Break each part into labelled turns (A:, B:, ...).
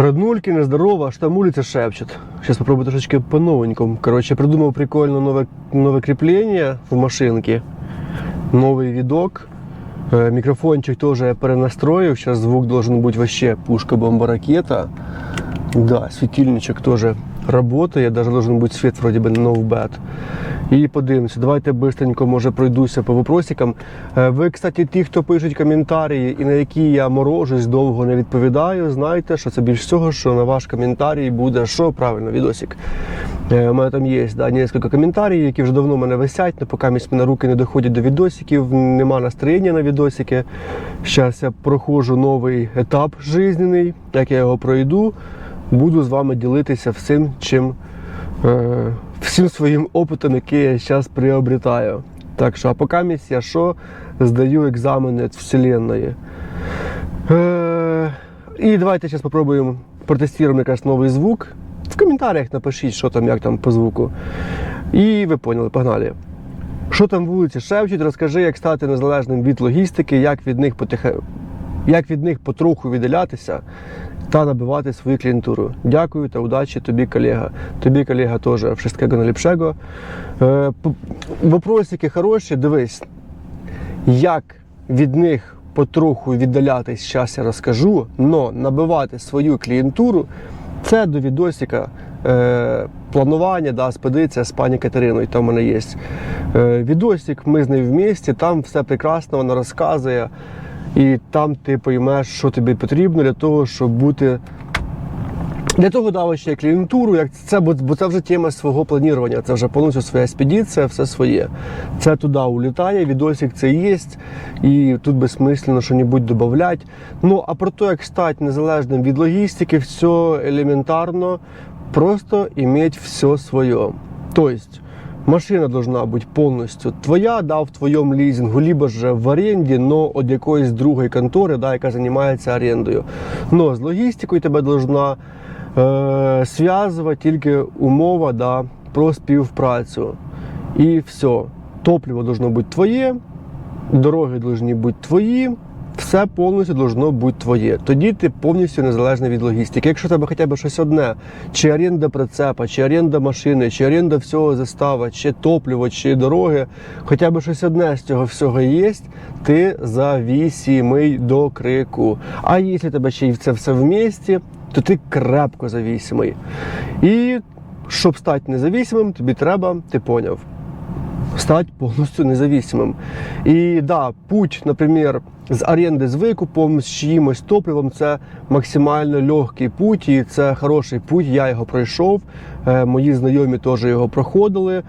A: Роднульки, нездорово, аж там улица шепчет. Сейчас попробую трошечки по-новенькому. Короче, придумал прикольно новое, новое крепление в машинке. Новый видок. Э, Микрофончик тоже я перенастроил. Сейчас звук должен быть вообще пушка-бомба-ракета. Да, светильничек тоже работает. Даже должен быть свет вроде бы no bad. І подивимося. Давайте быстренько, може, пройдуся по вопросикам. Е, Ви, кстати, ті, хто пишуть коментарі і на які я морожусь, довго не відповідаю, знайте, що це більш всього, що на ваш коментарій буде що правильно, відосик. Е, У мене там є да, кілька коментарів, які вже давно в мене висять, але поки місь мене руки не доходять до відосиків, нема настроєння на відосики. Зараз я проходжу новий етап жизненний, як я його пройду, буду з вами ділитися всім, чим. Е, всім своїм опитом, який я зараз приобретаю. Так що, а поки я що здаю екзамени від Вселенної. Е, і давайте зараз спробуємо протестуємо якийсь новий звук. В коментарях напишіть, що там, як там по звуку. І ви поняли, погнали. Що там вулиці шепчуть, розкажи, як стати незалежним від логістики, як від них потихе... як від них потроху віддалятися та набивати свою клієнтуру. Дякую та удачі тобі, колега. Тобі, колега, теж wszystkiego najlepszego. Е, Вопросики хороші, дивись, як від них потроху віддалятись, зараз я розкажу, але набивати свою клієнтуру це до відосика. Е, планування, да, спедиція з пані Катериною, там у мене є. Е, відосик, ми з нею в місті, там все прекрасно, вона розказує. І там ти поймеш, що тобі потрібно для того, щоб бути. Для того дали ще клієнтуру, як це, бо, це вже тема свого планування, це вже повністю своя експедиція, все своє. Це туди улітає, відосик це є, і тут безсмислено щось додати. Ну а про те, як стати незалежним від логістики, все елементарно, просто іметь все своє. Тобто, Машина должна бути повністю твоя, да, в твоєму лізингу, либо ж в оренді, но від якоїсь другої контори, да, яка займається орендою. Но з логістикою тебе должна е, зв'язувати тільки умова да, про співпрацю. І все. Топливо должно бути твоє, дороги должні бути твої. Все повністю должно бути твоє. Тоді ти повністю незалежний від логістики. Якщо тебе хоча б щось одне, чи оренда прицепа, чи оренда машини, чи оренда всього застава, чи топливо, чи дороги, хоча б щось одне з цього всього є, ти завісімий до крику. А якщо тебе ще й це все в місті, то ти крепко завісимий. І щоб стати независимим, тобі треба, ти поняв, стати повністю независимим. І да, путь, наприклад, з оренди з викупом, з чиїмось топливом, це максимально легкий путь, і це хороший путь. Я його пройшов. е, Мої знайомі теж його проходили.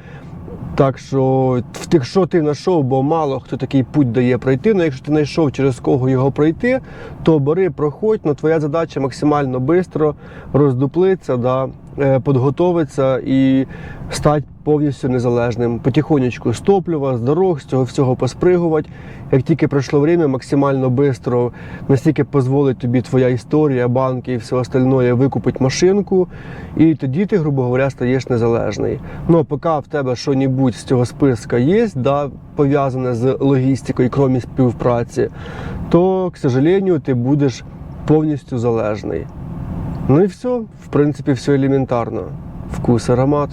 A: Так що, в тих, що ти знайшов, бо мало хто такий путь дає пройти. Ну, якщо ти знайшов через кого його пройти, то бери, проходь. Ну, твоя задача максимально швидко роздуплитися, да, е, підготовитися і стати повністю незалежним. Потихонечку з топлива, з дорог, з цього всього поспригувати. Як тільки пройшло время, максимально швидко, настільки дозволить тобі твоя історія, банки і все остальне викупити машинку, і тоді ти, грубо говоря, стаєш незалежний. Ну поки в тебе що-небудь з цього списка є, да, пов'язане з логістикою, крім співпраці, то, к сожалению, ти будеш повністю залежний. Ну і все, в принципі, все елементарно. Вкус, аромат.